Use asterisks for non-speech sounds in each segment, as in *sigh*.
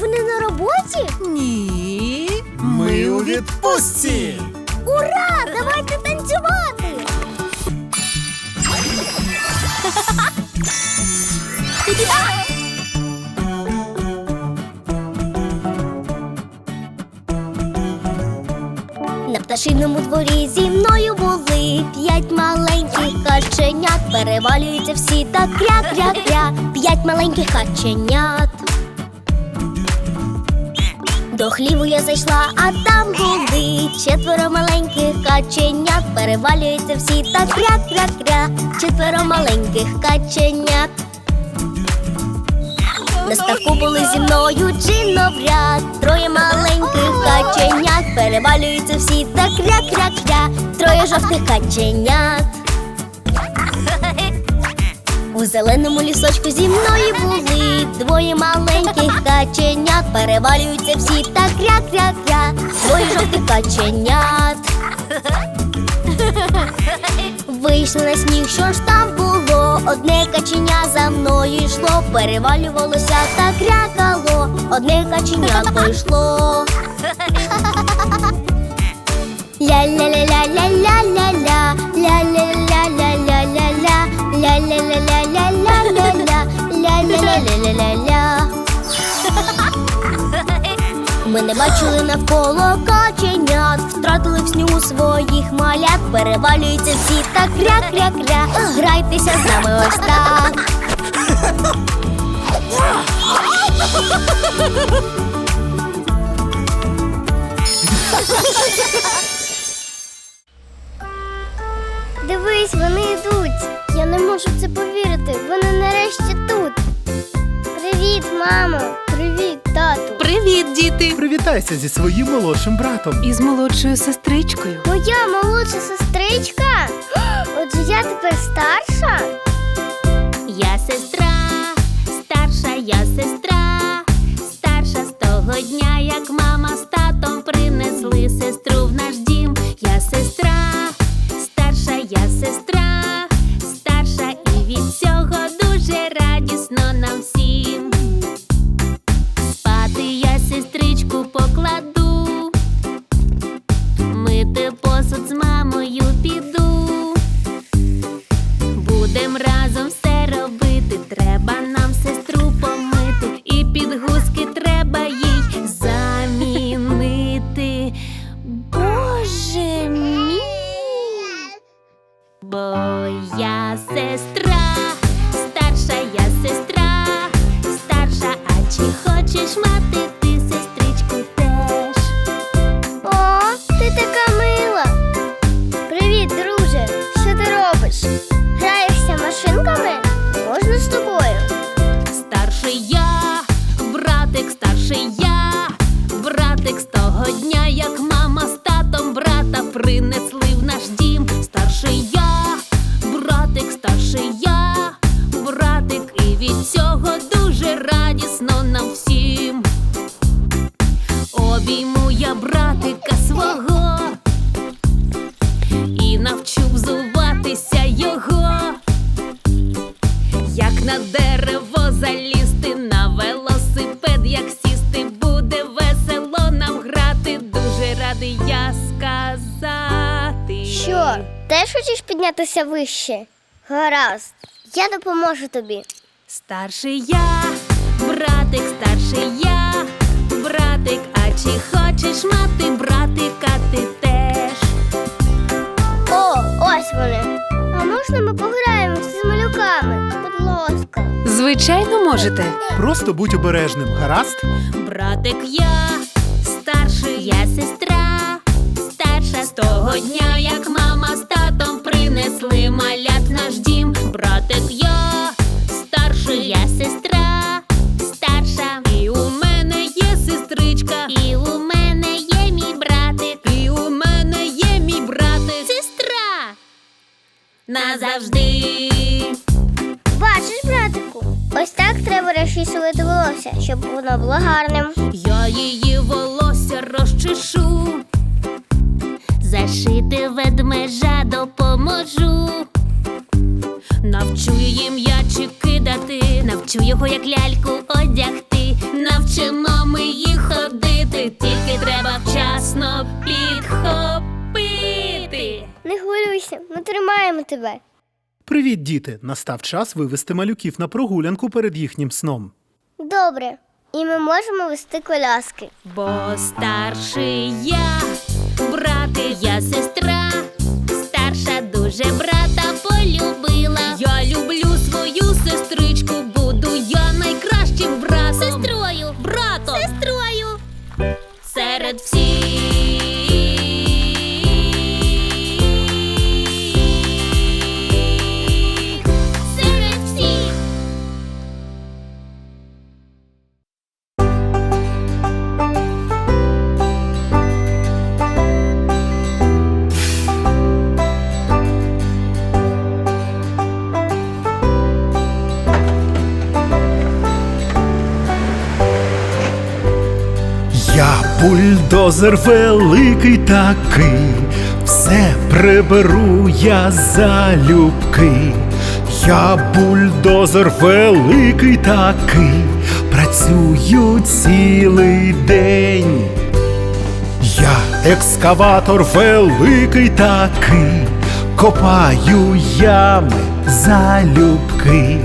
вони на роботі? Ні. Ми у відпустці. Ура! Давайте танцювати! На пташиному дворі зі мною були п'ять маленьких каченят. Перевалюються всі так кря-кря-кря. П'ять маленьких каченят. До хліву я зайшла, а там були четверо маленьких каченят. Перевалюються всі так кря-кря-кря. Четверо маленьких каченят. На ставку були зі мною чиновряд Троє маленьких каченят Перевалюються всі так кря-кря-кря Троє жовтих каченят У зеленому лісочку зі мною були Двоє маленьких каченят. Перевалюються всі так кря-кря-кря Двоє жовтих каченят. Вийшли на сніг, що ж там було? Одне каченя за мною йшло, перевалювалося та крякало, одне каченятко йшло. Ля-ля-ля-ля-ля-ля-ля-ля, ля-ля-ля-ля-ля-ля-ля, ля-ля-ля-ля-ля-ля-ля, ля-ля-ля-ля-ля-ля. Ми не бачили навколо каченят, втратили в снігу своїх малят, перевалюються всі так кря-кря-кря. Грайтеся з нами ось так. Дивись, вони йдуть. Я не можу це повірити. Привіт, мамо. Привіт, тату. Привіт, діти! Привітайся зі своїм молодшим братом. І з молодшою сестричкою. Моя молодша сестричка. *gasps* Отже, я тепер старша. Я сестра, старша я сестра, старша з того дня, як мама з татом принесли 卒ま братик, піднятися вище? Гаразд, я допоможу тобі. Старший я, братик, старший я, братик, а чи хочеш мати братика ти теж? О, ось вони. А можна ми пограємося з малюками? Будь ласка. Звичайно, можете. Просто будь обережним, гаразд? Братик я, старший я сестра, старша з того дня, як мама татом принесли малят в наш дім. Братик я, старший я сестра, старша, і у мене є сестричка, і у мене є мій братик, і у мене є мій братик, сестра назавжди. Бачиш, братику, ось так треба розчісувати волосся, щоб воно було гарним. Я її волосся розчешу, зашити ведмежа допоможу. Навчу її м'ячі кидати, навчу його, як ляльку одягти. Навчимо ми її ходити, тільки треба вчасно підхопити. Не хвилюйся, ми тримаємо тебе. Привіт, діти! Настав час вивести малюків на прогулянку перед їхнім сном. Добре, і ми можемо вести коляски. Бо старший я брати, я сестра, старша дуже брата полюбила. Я люблю свою сестричку, буду я найкращим братом. Сестрою, братом, сестрою. Серед всіх. Бульдозер великий такий, все приберу я залюбки. Я бульдозер великий такий, працюю цілий день. Я екскаватор великий такий, копаю ями залюбки.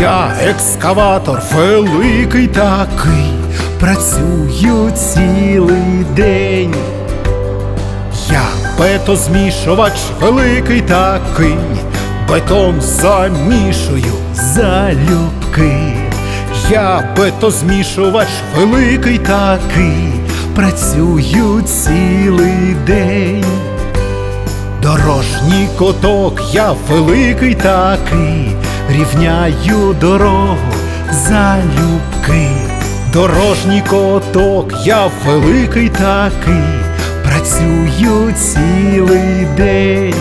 Я екскаватор великий такий, працюю цілий день. Я бетозмішувач великий такий, бетон замішую залюбки. Я бетозмішувач великий такий, працюю цілий день. Дорожній коток я великий такий, рівняю дорогу залюбки. Дорожній коток я великий такий, працюю цілий день.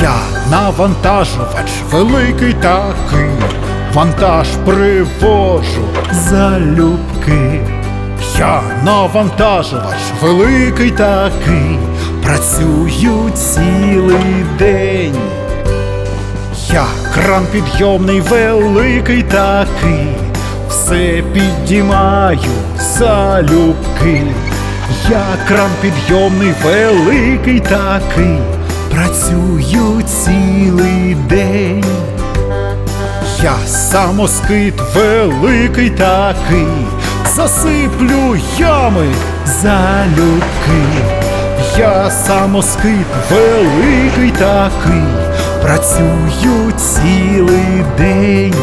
Я навантажувач великий такий, вантаж привожу залюбки. Я навантажувач великий такий, працюю цілий день. Я кран підйомний великий такий, все піднімаю залюбки. Я кран підйомний великий такий, працюю цілий день. Я самоскид великий такий, засиплю ями залюбки. Я самоскид великий такий, працюю цілий день.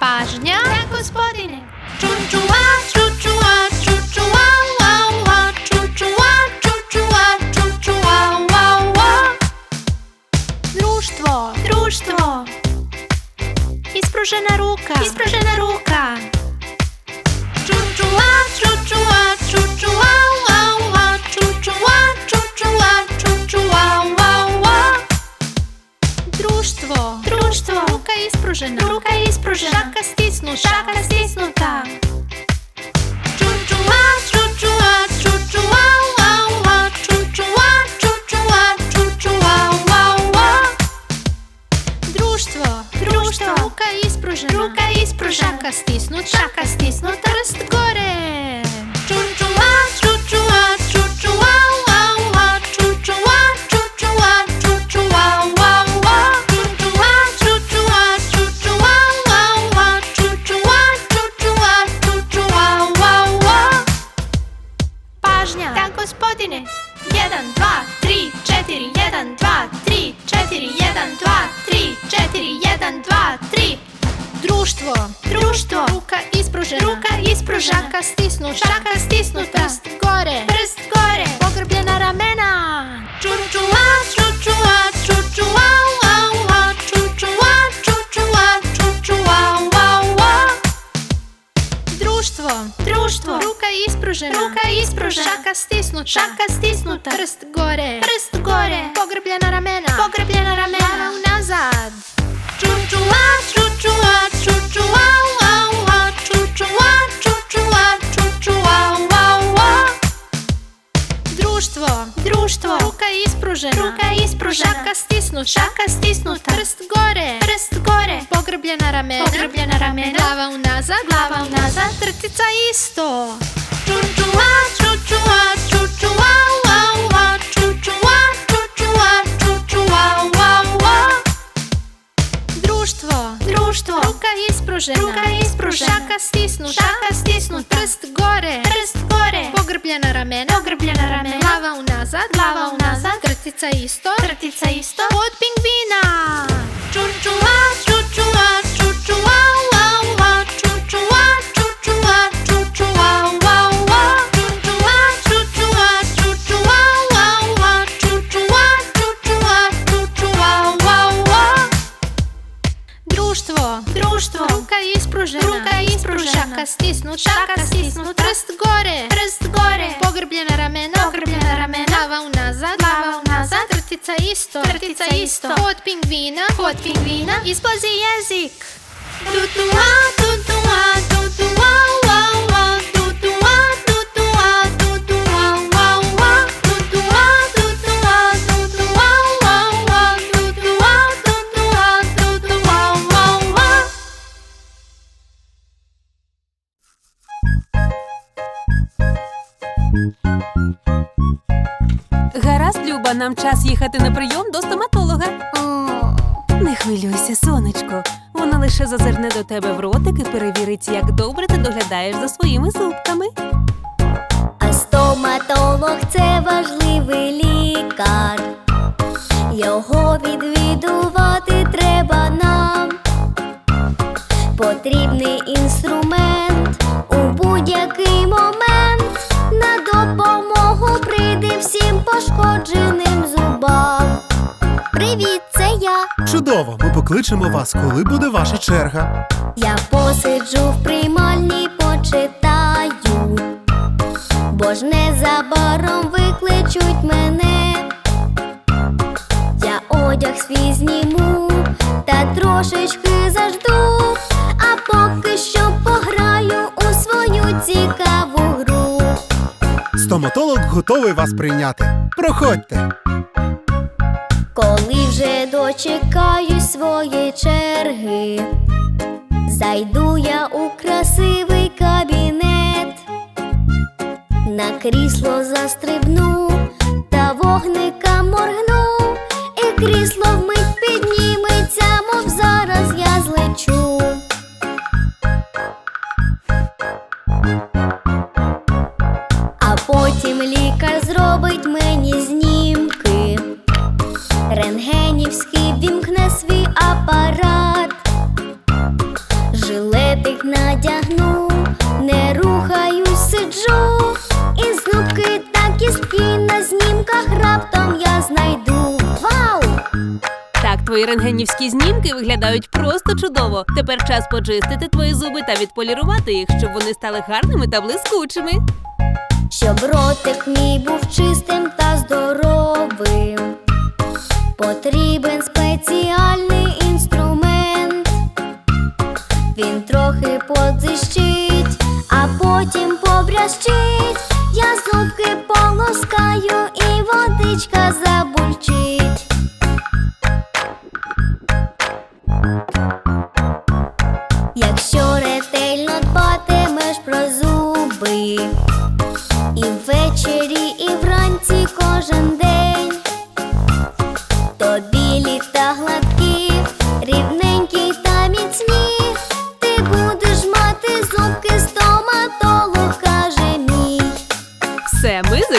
pažnja! Da, gospodine! Čučua, čučua, čučua, wow, wow, čučua, čučua, čučua, wow, wow. Društvo, društvo. Ispružena ruka, ispružena ruka. Čučua, čučua, čučua, wow, wow, čučua, čučua, čučua, wow, wow. Društvo, društvo. Ruka ispružena, ruka Šaka stisnuta, šaka stisnuta. Чучуа, чучуа, društvo. Ruka ispružena, ruka ispružena. Šaka stisnuta, šaka stisnuta. Šaka stisnu, šaka stisnu Prst gore, prst gore. Pogrbljena ramena. Čučua, čučua, čučua Čučua, čučua, čučua Društvo, društvo. Ruka ispružena, ruka ispružena. Šaka stisnuta, šaka stisnuta. Prst gore, prst gore. Pogrbljena ramena, pogrbljena ramena. Glava unazad. Čučua, čučua ispružena. Ruka ispružena. Šaka stisnuta Šaka stisnuta Prst gore. Prst gore. Pogrbljena ramena. Pogrbljena ramena. Glava unazad Glava unazad. Trtica isto. Čučua, čučua, čučua društvo. Ruka ispružena, ruka ispružena. Šaka stisnuta, šaka stisnuta. Prst gore, prst gore. Pogrbljena ramena, pogrbljena ramena. Glava unazad, glava unazad. Krtica isto, krtica isto. Od pingvina. Čučula, čučula, čučula ispružena Ruka je ispružena. Šaka stisnut, šaka stisnut Prst gore, prst gore. Pogrbljena ramena, pogrbljena ramena. Glava unazad, glava unazad. Trtica isto, trtica isto. pod pingvina, hod pingvina. Isplazi jezik. Tutuwa, tutuwa, tutuwa Гаразд, Люба, нам час їхати на прийом до стоматолога. Не хвилюйся, сонечко. Вона лише зазирне до тебе в ротик і перевірить, як добре ти доглядаєш за своїми зубками. А стоматолог це важливий лікар. Його відвідувати треба нам. Потрібний інструмент всім пошкодженим зубам. Привіт, це я. Чудово! Ми покличемо вас, коли буде ваша черга. Я посиджу в приймальні, почитаю, бо ж незабаром викличуть мене. Я одяг свій зніму та трошечки Стоматолог готовий вас прийняти. Проходьте. Коли вже дочекаюсь своєї черги, зайду я у красивий кабінет, на крісло застрибну та вогника моргну, і крісло вмить виглядають просто чудово. Тепер час почистити твої зуби та відполірувати їх, щоб вони стали гарними та блискучими. Щоб ротик мій був чистим та здоровим, потрібен спеціальний інструмент. Він трохи подзищить, а потім побрящить. Я зубки полоскаю і водичка забульчить.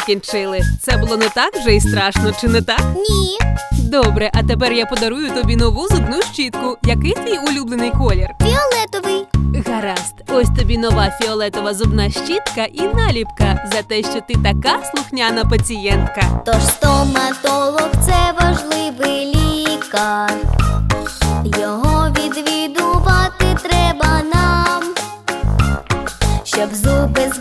Закінчили. Це було не так вже і страшно, чи не так? Ні, Добре, а тепер я подарую тобі нову зубну щітку. Який твій улюблений колір? фіолетовий. Гаразд, ось тобі нова фіолетова зубна щітка і наліпка за те, що ти така слухняна пацієнтка. Тож стоматолог це важливий лікар. Його відвідувати треба нам, щоб зуби зберегти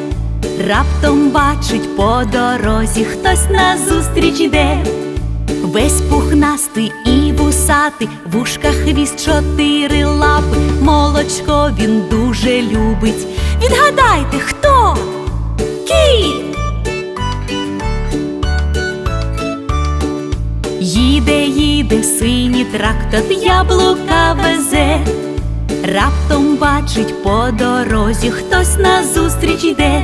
Раптом бачить по дорозі, хтось назустріч йде. Весь пухнастий і вусатий, в ушках хвіст чотири лапи, молочко він дуже любить. Відгадайте, хто? Кіт! Їде, їде синій трактор, яблука везе. Раптом бачить по дорозі, хтось назустріч йде.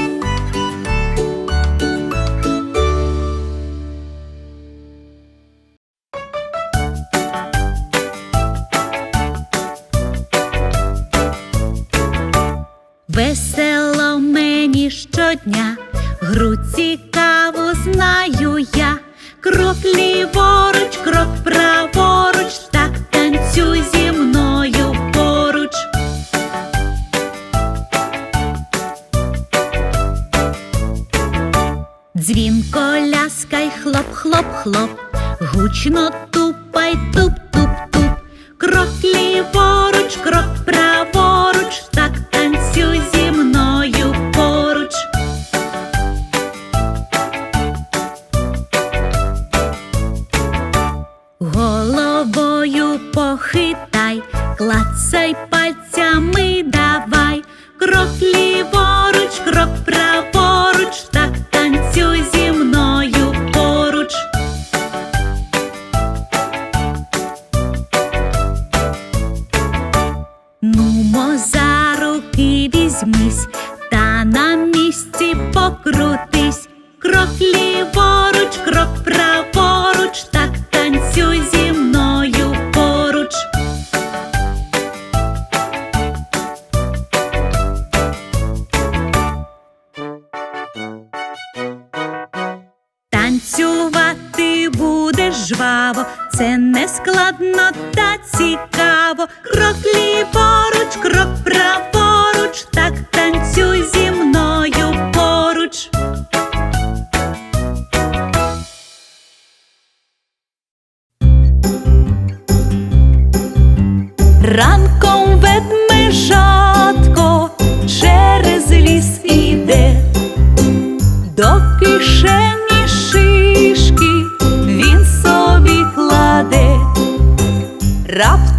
Цікаво. Раптом